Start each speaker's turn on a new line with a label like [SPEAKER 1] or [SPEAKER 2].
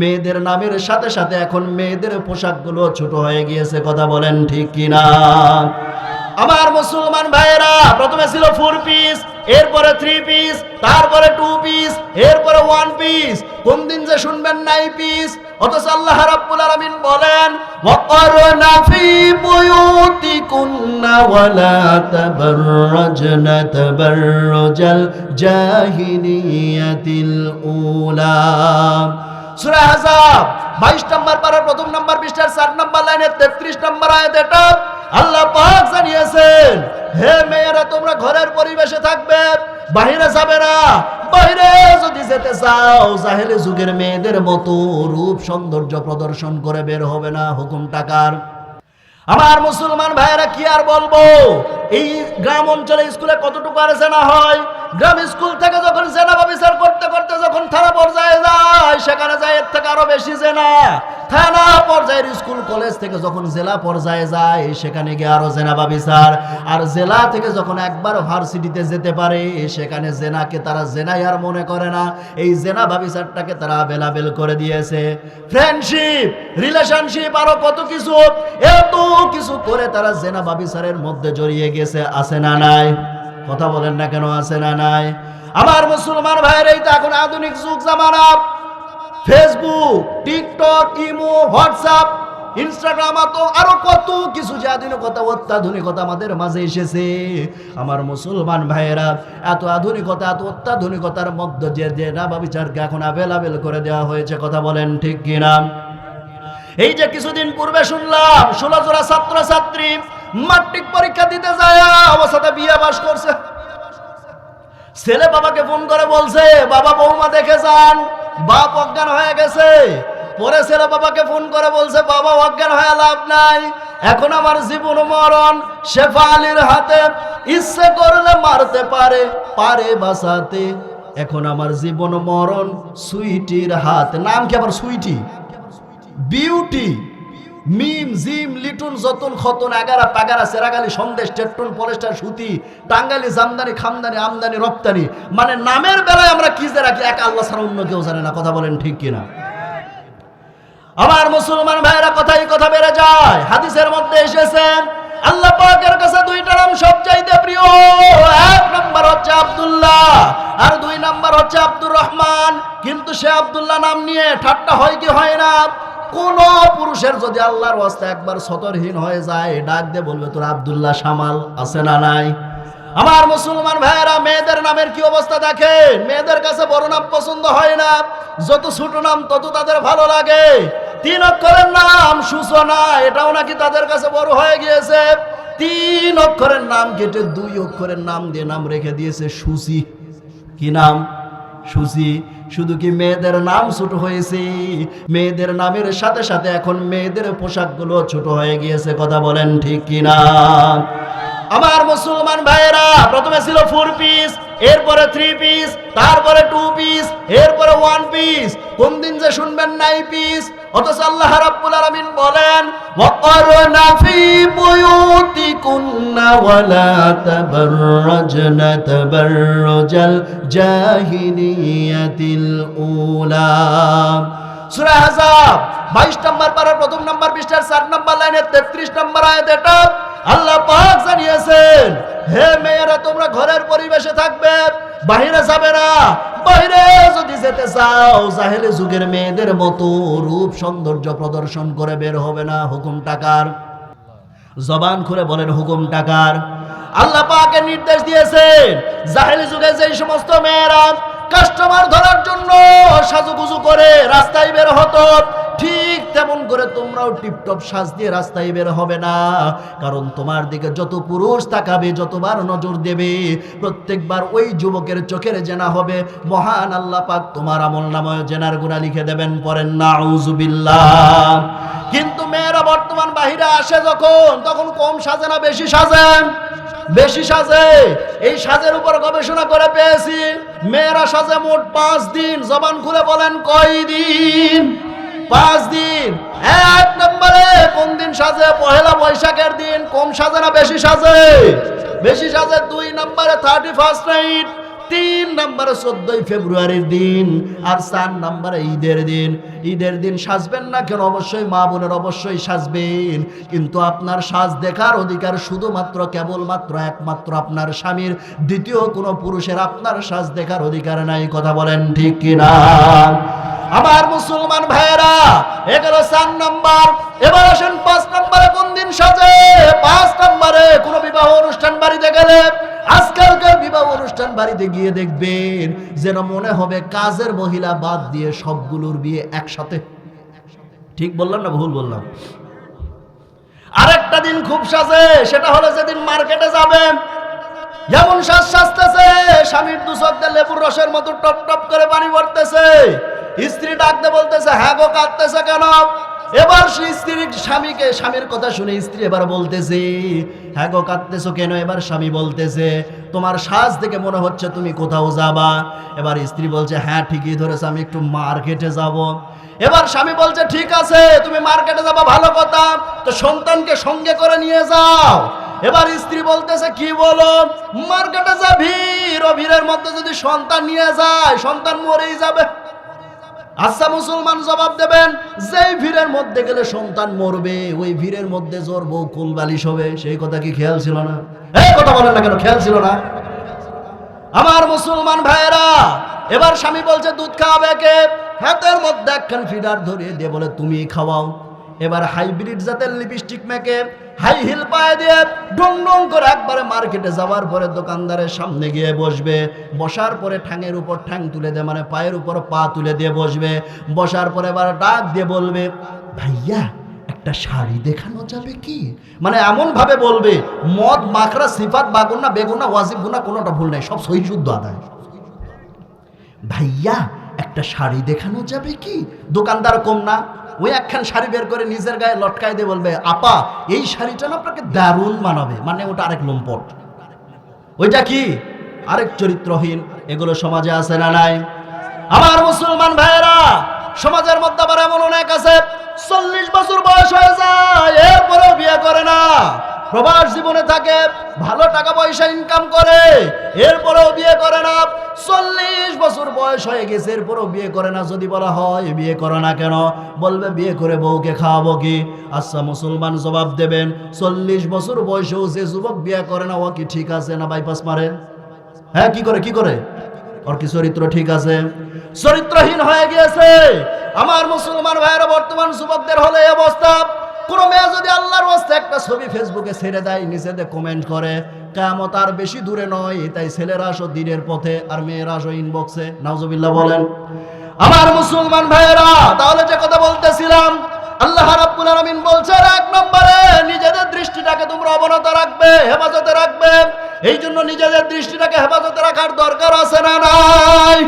[SPEAKER 1] মেয়েদের নামের সাথে সাথে এখন মেয়েদের পোশাকগুলো ছোট হয়ে গিয়েছে, কথা বলেন ঠিক কিনা? আমার মুসলমান ভাইয়েরা, প্রথমে ছিল ফোর পিস এরপরে থ্রি পিস তারপরে টু পিস এরপরে ওয়ান পিস কোন দিন যে শুনবেন নাই পিস অথচ আল্লাহ রাব্বুল আলামিন বলেন ওয়াকরনা ফি বুয়ুতিকুন্না ওয়ালা তাবাররাজনা তাবাররুজাল জাহিলিয়াতিল উলা। আহজাব 22 নম্বর প্রথম নম্বর পৃষ্ঠার 4 নম্বর লাইনের 33 নম্বর আয়াত এটা আল্লাহ পাক জানিয়েছেন, হে মেয়েরা, তোমরা ঘরের পরিবেশে থাকবে বাইরে যাবে না। যদি যেতে চাও জাহেলি যুগের মেয়েদের মতো রূপ সৌন্দর্য প্রদর্শন করে বের হবে না। হুকুম টাকার। আমার মুসলমান ভাইয়েরা, কি আর বলব? এই গ্রাম অঞ্চলে স্কুলে কতটুকু আর না হয়? গ্রাম স্কুল থেকে যখন জেনা বিচার করতে করতে যখন থানা পর্যায়ে যায়, সেখানে যায় এর থেকে আরও বেশি জেনা। থানা পর্যায়ের স্কুল, কলেজ থেকে যখন জেলা পর্যায়ে যায়, সেখানে গিয়ে আরও জেনা বিচার। আর জেলা থেকে যখন একবার ভার্সিটিতে যেতে পারে, সেখানে জেনাকে তারা জেনাই আর মনে করে না। এই জেনা ভাবিসারটাকে তারা অ্যাভেলেবেল করে দিয়েছে। ফ্রেন্ডশিপ রিলেশনশিপ আরও কত কিছু, এত কিছু করে তারা জেনা ভাবিসারের মধ্যে জড়িয়ে গেছে, আছে না নাই? কথা বলেন না কেন, আছে না নাই? আমার মুসলমান ভাইয়ের এই তো এখন আধুনিক যুগ, জামানা। Facebook TikTok imo WhatsApp Instagram তো আরও কত কিছু যে আধুনিকতা, অত্যাধুনিকতা আমাদের মাঝে এসেছে। আমার মুসলমান ভাইয়েরা, এত আধুনিকতা, এত অত্যাধুনিকতার মধ্যে যে যে না বিচারকে এখন অ্যাভেলেবেল করে দেওয়া হয়েছে, কথা বলেন ঠিক কিনা? এই যে কিছুদিন পূর্বে শুনলাম, ষোলো জোড়া ছাত্র ছাত্রী মাট্রিক পরীক্ষা দিতে যায় অবস্থাতে বিয়ে বাস করছে। ছেলে বাবাকে ফোন করে বলছে, বাবা, বৌমা, দেখে যান, বাপ অজ্ঞান হয়ে গেছে। পরে ছেলে বাবাকে ফোন করে বলছে, বাবা, অজ্ঞান হয়ে লাভ নাই, এখন আমার জীবন মরণ। শেফা আলীর হাতে ইচ্ছে করলে মারতে পারে পারে বাঁচাতে। এখন আমার জীবন মরণ, সুইটির হাত। নাম কি আবার সুইটি? বিউটি। মিম, জিম, লিটুন, যতন, খতন, এগারা, পাগারা, সেরাগালি, সন্দেশ, টেট্টুন, পলেস্টার, সুতি, টাঙ্গালি, জামদানি, খামদানি, আমদানি, রপ্তানি। মানে নামের বেলায় আমরা কি যে রাখি, এক আল্লাহ ছাড়া অন্য কেউ জানে না, কথা বলেন ঠিক কিনা? আমার মুসলমান ভাইরা কথাই কথা বেড়ে যায়। হাদিসের মধ্যে এসেছেন, আল্লাহ পাকের কাছে দুইটা নাম সবচাইতে প্রিয়। এক নাম্বার হচ্ছে আব্দুল্লাহ, আর দুই নাম্বার হচ্ছে আব্দুর রহমান। কিন্তু সে আব্দুল্লাহ নাম নিয়ে ঠাট্টা হয় কি হয় না? কোন পুরুষের যদি আল্লাহর ওয়াস্তে একবার সতরহীন হয়ে যায়, ডাক দিয়ে বলবে, তোর আবদুল্লাহ সামাল আছে না নাই? আমার মুসলমান ভাইয়েরা, মেয়েদের নামের কি অবস্থা দেখেন? মেয়েদের কাছে বড় নাম পছন্দ হয় না। যত ছোট নাম, তত তাদের ভালো লাগে। তিন অক্ষরের নাম সূচনা, এটাও নাকি তাদের কাছে বড় হয়ে গিয়েছে। তিন অক্ষরের নাম কেটে দুই অক্ষরের নাম দিয়ে নাম রেখে দিয়েছে সুচি। কি নাম? সুচি। শুধু কি মেয়েদের নাম ছোট হয়েছে? মেয়েদের নামের সাথে সাথে এখন মেয়েদের পোশাকগুলো ছোট হয়ে গিয়েছে, কথা বলেন ঠিক কিনা? আমার মুসলমান ভাইয়েরা, প্রথমে ছিল ফোর পিস এরপরে থ্রি পিস তারপরে টু পিস এরপরে ওয়ান পিস কোন দিন যে শুনবেন নাই পিস অথচ আল্লাহ রাব্বুল আলামিন বলেন ওয়াকরনা ফি বুয়ুতিকুন্না ওয়ালা তাবাররাজনা তাবাররুজাল জাহিলিয়াতিল উলা সূরা আহজাব 22 নম্বর পারার প্রথম নম্বর পৃষ্ঠার 4 নম্বর লাইনের 33 নম্বর আয়াত এটা আল্লাহ পাক জানিয়েছেন, হে মেয়েরা, তোমরা ঘরের পরিবেশে থাকবে। বাইরে যাবে না। বাইরে যদি যেতে চাও, জাহেলি যুগের মেয়েদের মতো রূপ সৌন্দর্য প্রদর্শন করে বের হবে না হুকুম টাকার। জবান খুলে বলেন হুকুম টাকার আল্লাহ পাকে নির্দেশ দিয়েছেন জাহেলি যুগে যেই সমস্ত মেয়েরা কাস্টমার ধরার জন্য সাজুগুজু করে রাস্তায় বের হতো, ঠিক তেমন করে তোমরাও টিপটপ সাজ দিয়ে রাস্তায় বের হবে না। কারণ তোমার দিকে যত পুরুষ তাকাবে, যতবার নজর দেবে, প্রত্যেকবার ওই যুবকের চোখের জেনা হবে। মহান আল্লাহ পাক তোমার আমল নাময় জেনার গুণা লিখে দেবেন পরেন না আউজুবিল্লাহ কিন্তু মেয়েরা বর্তমান বাহিরে আসে যখন, তখন কম সাজে না, বেশি সাজেন বেশি সাজে। এই সাজের উপর গবেষণা করে পেয়েছি, মেয়েরা সাজে মোট পাঁচ দিন। জবান খুলে বলেন, কয় দিন? পাঁচ দিন। এক নম্বরে, কোন দিন সাজে? পহেলা বৈশাখের দিন। কম সাজে না, বেশি সাজে? বেশি সাজে। দুই নম্বরে থার্টি ফার্স্ট নাইট তিন নম্বরে চোদ্দই ফেব্রুয়ারির দিন আর চার নম্বরে ঈদের দিন। ঈদের দিন সাজবেন না কেন? অবশ্যই মা বোনের অবশ্যই সাজবেন। কিন্তু আপনার সাজ দেখার অধিকার শুধুমাত্র, কেবলমাত্র একমাত্র আপনার স্বামীর। দ্বিতীয় কোনো পুরুষের আপনার সাজ দেখার অধিকার নাই, কথা বলেন ঠিক কিনা? আমার মুসলমান ভাইয়েরা, এগারো চার নম্বর। এবার আসেন পাঁচ নম্বরে কোন দিন সাজে? পাঁচ নম্বরে কোন বিবাহ অনুষ্ঠান বাড়িতে গেলে আজকালকার বিবাহ অনুষ্ঠান বাড়িতে গিয়ে দেখবেন, যেন মনে হবে কাজের মহিলা বাদ দিয়ে সবগুলোর বিয়ে একসাথে। ঠিক বললাম না ভুল বললাম? আরেকটা দিন খুব সাজে, সেটা হলো যেদিন মার্কেটে যাবেন। যেমন শ্বাস সাজতেছে, স্বামীর দিয়ে লেবুর রসের মতো টপ টপ করে পানি পড়তেছে স্ত্রী ডাকতে বলতেছে হ্যাঁ গো, কাঁদতেছে কেন? এবার স্ত্রীর স্বামীকে, স্বামীর কথা শুনে স্ত্রী এবার বলতেছে হ্যাঁ গো কেন? এবার স্বামী বলতেছে, তোমার শ্বাস দেখে মনে হচ্ছে তুমি কোথাও যাবা। এবার স্ত্রী বলছে হ্যাঁ ঠিকই ধরেছে, আমি একটু মার্কেটে যাব। এবার স্বামী বলছে, ঠিক আছে, তুমি মার্কেটে যাবা, ভালো কথা। তো সন্তানকে সঙ্গে করে নিয়ে যাও। এবার স্ত্রী বলতেছে, কি বলো? মার্কেটে যা ভিড়, ও ভিড়ের মধ্যে যদি সন্তান নিয়ে যায়, সন্তান মরেই যাবে। আচ্ছা মুসলমান জবাব দেবেন, যেই ভিড়ের মধ্যে গেলে সন্তান মরবে, ওই ভিড়ের মধ্যে জোর বউ কুলবালিশ হবে, সেই কথা কি খেয়াল ছিল না? এই কথা বলেন না কেন, খেয়াল ছিল না? আমার মুসলমান ভাইয়েরা, এবার স্বামী বলছে, দুধ খাওয়াবে কে? হাতের মধ্যে একখান ফিডার ধরিয়ে দিয়ে বলে, তুমি খাওয়াও। এবার হাইব্রিড জাতের লিপস্টিক মেখে হাই হিল পায়ে দিয়ে ডং ডং করে একবারে মার্কেটে যাওয়ার পরে দোকানদারের সামনে গিয়ে বসবে। বসার পরে ঠ্যাঙের উপর ঠ্যাং তুলে দিয়ে মানে পায়ের উপর পা তুলে দিয়ে বসবে। বসার পরে এবার ডাক দিয়ে বলবে, ভাইয়া, একটা শাড়ি দেখানো যাবে কি? মানে এমন ভাবে বলবে, মদ, মাখরা, সিফাত বাগুনা বেগুনা ওয়াজিব গুনা কোনোটা ভুল নাই, সব সহি শুদ্ধ আদায়। ভাইয়া, একটা শাড়ি দেখানো যাবে কি? দোকানদার কম না ওই একখান শাড়ি বের করে নিজের গায়ে লটকায় দিয়ে বলবে, আপা, এই শাড়িটা না আপনাকে দারুণ মানাবে। মানে ওটা আরেক লম্পট। ওইটা কি? আরেক চরিত্রহীন। এগুলো সমাজে আছে না নাই? আমার মুসলমান ভাইয়েরা, সমাজের মধ্যে আবার এমন অনেক আছে, চল্লিশ বছর বয়স হয়ে যায়, এরপরেও বিয়ে করে না। প্রবাস জীবনে থাকে, ভালো টাকা পয়সা ইনকাম করে, এরপরেও বিয়ে করে না। চল্লিশ বছর বয়স হয়ে গেছে, এরপরেও বিয়ে করে না, যদি বলা হয় বিয়ে করে না কেন? বলবে, বিয়ে করে বউকে খাওয়াবো কি? আচ্ছা মুসলমান জবাব দেবেন, চল্লিশ বছর বয়সেও যে যুবক বিয়ে করে না, ও কি ঠিক আছে না বাইপাস মারে? হ্যাঁ কি করে কি করে? ওর কি চরিত্র ঠিক আছে? চরিত্রহীন হয়ে গিয়েছে। আমার মুসলমান ভাইয়েরা, বর্তমান যুবকদের হলে অবস্থা। কোন মেয়ে যদি আল্লাহর ওয়াস্তে একটা ছবি ফেসবুকে ছেড়ে দেয় নিচেতে কমেন্ট করে কেমত আর বেশি দূরে নয়, তাই ছেলেরা আসো দিনের পথে আর মেয়েরা আসো ইনবক্সে নাউজুবিল্লাহ বলেন। আমার মুসলমান ভাইয়েরা, তাহলে যে কথা বলতেছিলাম, আল্লাহ রাব্বুল আলামিন বলছে এক নম্বরে, নিজেদের দৃষ্টিটাকে তোমরা অবনত রাখবে, হেফাজতে রাখবে। এই জন্য নিজেদের দৃষ্টিটাকে হেফাজতে রাখার দরকার আছে না নাই?